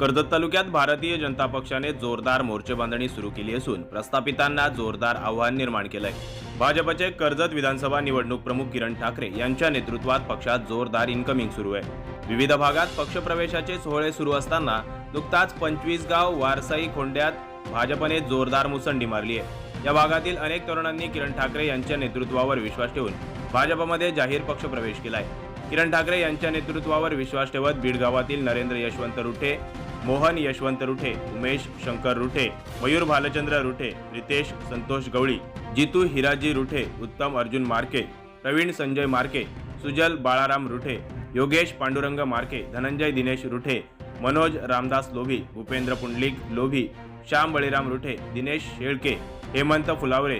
कर्जत तालुक्यात भारतीय जनता पक्षाने जोरदार मोर्चेबांधणी सुरू केली असून प्रस्थापितांना जोरदार आव्हान निर्माण केलंय. भाजपचे कर्जत विधानसभा निवडणूक प्रमुख किरण ठाकरे यांच्या नेतृत्वात पक्षात जोरदार इन्कमिंग सुरू आहे. विविध भागात पक्षप्रवेशाचे सोहळे सुरू असताना नुकताच पंचवीस गाव वारसाई खोंड्यात भाजपने जोरदार मुसंडी मारली आहे. या भागातील अनेक तरुणांनी किरण ठाकरे यांच्या नेतृत्वावर विश्वास ठेवून भाजपमध्ये जाहीर पक्षप्रवेश केलाय. किरण ठाकरे यांच्या नेतृत्वावर विश्वास ठेवत बीड गावातील नरेंद्र यशवंत रुठे मोहन यशवंत रुठे उमेश शंकर रुठे मयूर भालचंद्र रुठे रितेश संतोष गवळी जितू हिराजी रुठे उत्तम अर्जुन मार्के प्रवीण संजय मार्के सुजल बाळाराम रुठे योगेश पांडुरंग मार्के धनंजय दिनेश रुठे मनोज रामदास लोभी भूपेंद्र पुंडलिक लोभी श्याम बळीराम रुठे दिनेश शेळके हेमंत फुलावरे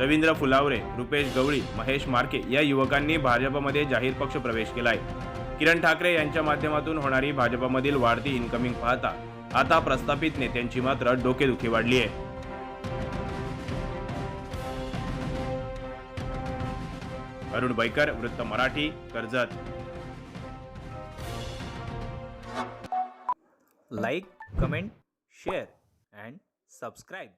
रवींद्र फुलावरे रुपेश गवळी महेश मार्के या युवकांनी भाजपमध्ये जाहीर पक्ष प्रवेश केला आहे किरण ठाकरे यांच्या माध्यमातून होणारी भाजपमधील वाढती इन्कमिंग पाहता आता प्रस्थापित नेत्यांची मात्र डोकेदुखी वाढली आहे अरुण बैकर वृत्त Marathi Karjat. Like comment share and subscribe